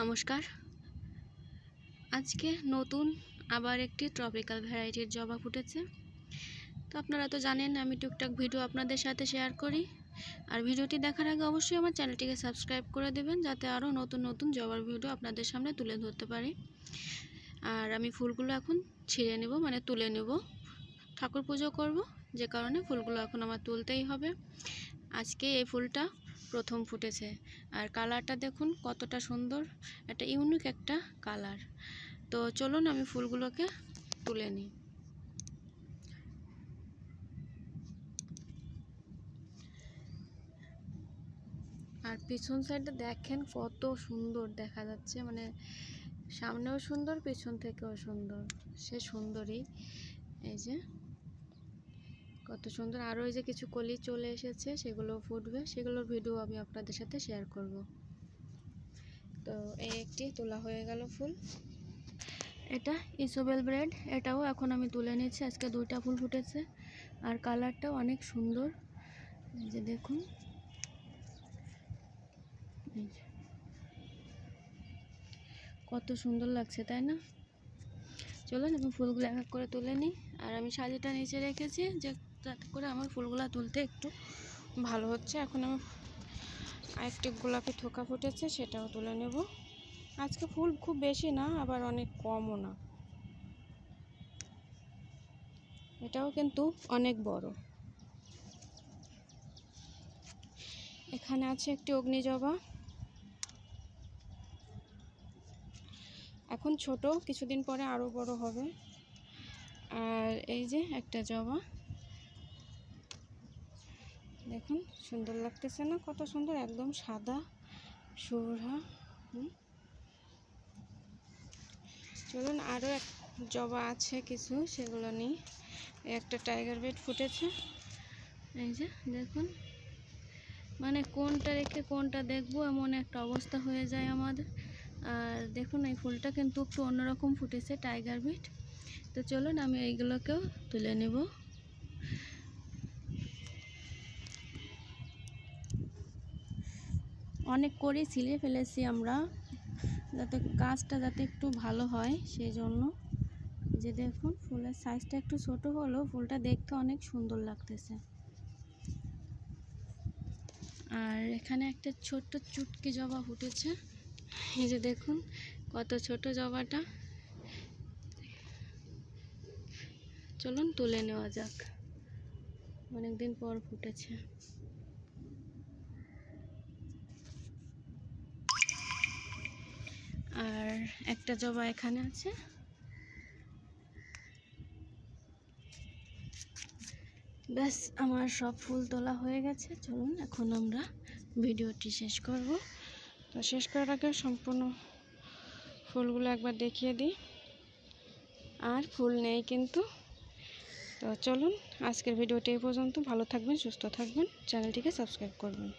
নমস্কার। আজকে নতুন আবার একটি ট্রপিক্যাল ভ্যারাইটির জবা ফুটেছে। তো আপনারা তো জানেন, আমি টুকটাক ভিডিও আপনাদের সাথে শেয়ার করি। আর ভিডিওটি দেখার আগে অবশ্যই আমার চ্যানেলটিকে সাবস্ক্রাইব করে দেবেন, যাতে আরও নতুন নতুন জবার ভিডিও আপনাদের সামনে তুলে ধরতে পারি। আর আমি ফুলগুলো এখন ছিঁড়ে নেব মানে তুলে নেব। ঠাকুর পুজো করব, যে কারণে ফুলগুলো এখন আমার তুলতেই হবে। আজকে এই ফুলটা প্রথম ফুটেছে। আর কালারটা দেখুন কতটা সুন্দর, একটা ইউনিক একটা কালার। তো চলুন আমি ফুলগুলোকে তুলে নিই। আর পিছন সাইডে দেখেন কত সুন্দর দেখা যাচ্ছে মানে সামনেও সুন্দর, পিছন থেকেও সুন্দর। সে সুন্দরই। এই যে কত সুন্দর। আরও এই যে কিছু কলি চলে এসেছে, সেগুলো ফুটবে। সেগুলোর ভিডিও আমি আপনাদের সাথে শেয়ার করব। তো এই একটি তোলা হয়ে গেল ফুল। এটা ইসোবেল ব্রেড। এটাও এখন আমি তুলে নিচ্ছি আজকে দুইটা ফুল ফুটেছে। আর কালারটাও অনেক সুন্দর। এই যে দেখুন। কত সুন্দর লাগছে, তাই না? চলুন, আমি ফুলগুলো এক এক করে তুলে নিই। আর আমি সাজিটা নিচে রেখেছি যে যাতে করে আমার ফুলগুলো তুলতে একটু ভালো হচ্ছে। এখন আমি আরেকটি গোলাপি থোকা ফুটেছে, সেটাও তুলে নেব। আজকে ফুল খুব বেশি না, আবার অনেক কমও না। এটাও কিন্তু অনেক বড়। এখানে আছে একটি অগ্নিজবা। এখন ছোট, কিছুদিন পরে আরও বড় হবে। আর এই যে একটা জবা। দেখুন, সুন্দর লাগতেছে না? কত সুন্দর, একদম সাদা, সুরহা। চলুন আরও এক জবা আছে কিছু, সেগুলো নিই। একটা টাইগার বেড ফুটেছে। এই যে, দেখুন। মানে কোনটা রেখে কোনটা দেখব, এমন একটা অবস্থা হয়ে যায় আমাদের। আর দেখুন, এই ফুলটা কিন্তু একটু অন্যরকম ফুটেছে টাইগার বিট তো চলুন, আমি এইগুলোকেও তুলে নেব। অনেক করে ছিলে ফেলেছি আমরা, যাতে গাছটা যাতে একটু ভালো হয় সেই জন্য যে দেখুন, ফুলের সাইজটা একটু ছোট হলেও ফুলটা দেখতে অনেক সুন্দর লাগতেছে। আর এখানে একটা ছোট্ট চুটকি জবা ফুটেছে। এই যে দেখুন, কত ছোট জবাটা। চলুন তুলে নেওয়া যাক। অনেকদিন পর ফুটেছে। আর একটা জবা এখানে আছে। ব্যাস, আমার সব ফুল তোলা হয়ে গেছে। চলুন, এখন আমরা ভিডিওটি শেষ করব। তো শেষ করার আগে সম্পূর্ণ ফুলগুলো একবার দেখিয়ে দিই। আর ফুল নেই কিন্তু। তো চলুন, আজকের ভিডিওটি এই পর্যন্ত। ভালো থাকবেন, সুস্থ থাকবেন। চ্যানেলটিকে সাবস্ক্রাইব করবেন।